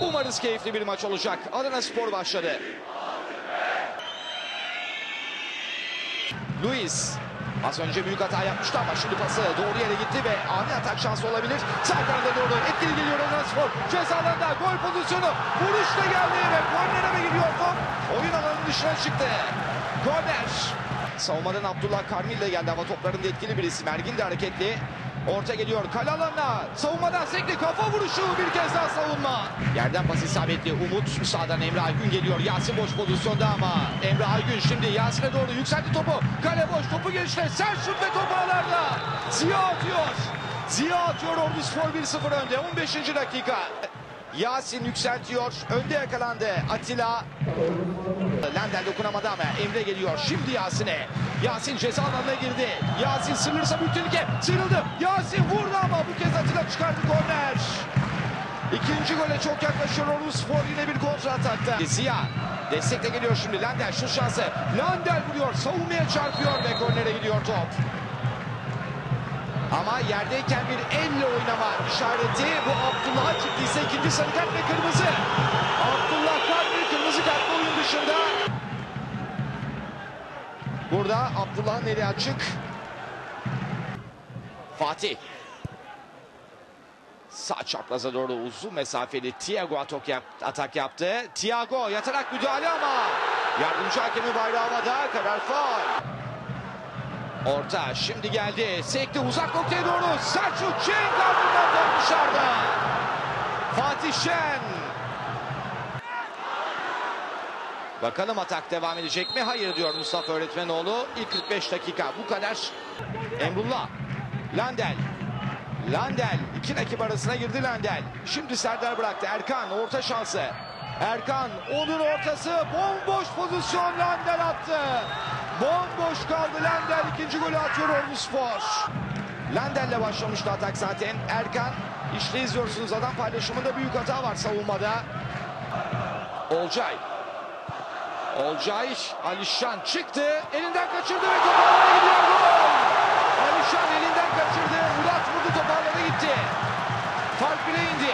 Umarız keyifli bir maç olacak. Adana Spor başladı. Luis az önce büyük hata yapmıştı ama şimdi pası doğru yere gitti ve ani atak şansı olabilir. Sağ kanada doğru etkili geliyor Adana Spor. Ceza alanında gol pozisyonu. Vuruşla geldi ve kornere mi gidiyor top? Oyun alanının dışına çıktı. Korner. Savunmadan Abdullah Karmil de geldi ama toplarında etkili bir isim. Ergin de hareketli. Orta geliyor kale alanına. Savunmadan sekli kafa vuruşu bir kez daha savunma. Yerden pas isabetli Umut. Sağdan Emre Aygün geliyor. Yasin boş pozisyonda ama Emre Aygün şimdi Yasin'e doğru yükseltti topu. Kale boş topu genişle. Sert şut ve top ağlarda. Ziya atıyor. Ziya atıyor Ordu Spor 1-0 önde. 15. dakika. Yasin yükseltiyor. Önde yakalandı. Atilla Lendel dokunamadı ama Emre geliyor. Şimdi Yasin'e. Yasin ceza alanına girdi. Yasin sınırsa büyük tehlike. Sıyrıldı. Yasin vurdu ama bu kez Atilla çıkardı korner. İkinci gole çok yaklaşıyor Ordu Spor yine bir kontra atakta. Ziya destekle geliyor şimdi Lendel şu şansı. Lendel vuruyor savunmaya çarpıyor ve kornere gidiyor top. Ama yerdeyken bir elle oynama işareti bu Abdullah'a çıktıysa ikinci sarı kart ve kırmızı. Abdullah Karmil kırmızı kartla oyun dışında. Burada Abdullah'ın eli açık. Fatih. Sağ çapraza doğru uzun mesafeli Thiago atak, yap, atak yaptı. Thiago yatarak müdahale ama yardımcı hakemi bayrağı havada karar faul. Orta şimdi geldi. Sekti uzak noktaya doğru. Selçuk Cenk ardından top dışarıda. Fatih Şen. Bakalım atak devam edecek mi? Hayır diyor Mustafa Öğretmenoğlu. İlk 45 dakika bu kadar. Emrullah. Landel. Landel. iki rakip arasına girdi Landel. Şimdi Serdar bıraktı. Erkan orta şansı. Erkan onun ortası bomboş pozisyon Landel attı. Bomboş kaldı Landel ikinci golü atıyor Ordu Spor. Landel'le başlamıştı atak zaten. Erkan işte izliyorsunuz adam paylaşımında büyük hata var savunmada. Olcay. Olcay Alişan çıktı. Elinden kaçırdı ve toparlara gidiyor gol. Alişan elinden kaçırdı. Murat vurdu toparlara gitti. Fark bile indi.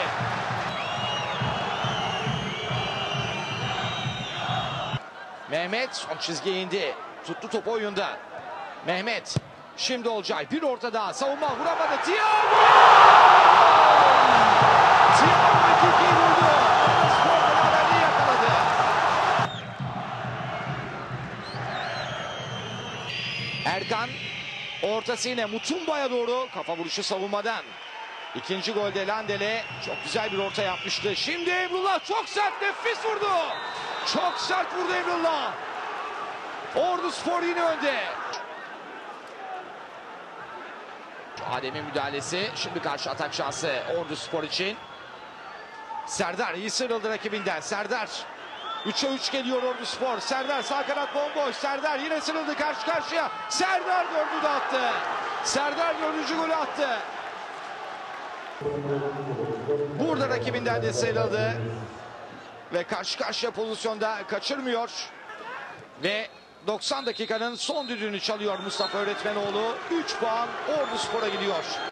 Mehmet son çizgiye indi. Tuttu topu oyunda. Mehmet. Şimdi Olcay. Bir orta daha. Savunma vuramadı. Thiago! Thiago ikinciyi vurdu. Erkan ortası yine Mutumba'ya doğru kafa vuruşu savunmadan. İkinci golde Landel'e çok güzel bir orta yapmıştı. Şimdi Emrullah çok sert nefis vurdu. Çok sert vurdu Emrullah. Ordu Spor yine önde. Adem'in müdahalesi. Şimdi karşı atak şansı Ordu Spor için. Serdar iyi sıyrıldı rakibinden. Serdar 3'e 3 geliyor Ordu Spor. Serdar sağ kanat bomboş. Serdar yine sıyrıldı karşı karşıya. Serdar dördü de attı. Serdar dördüncü golü attı. Burada rakibinden de sıyrıldı. Ve karşı karşıya pozisyonda kaçırmıyor. Ve 90 dakikanın son düdüğünü çalıyor Mustafa Öğretmenoğlu. 3 puan Ordu Spor'a gidiyor.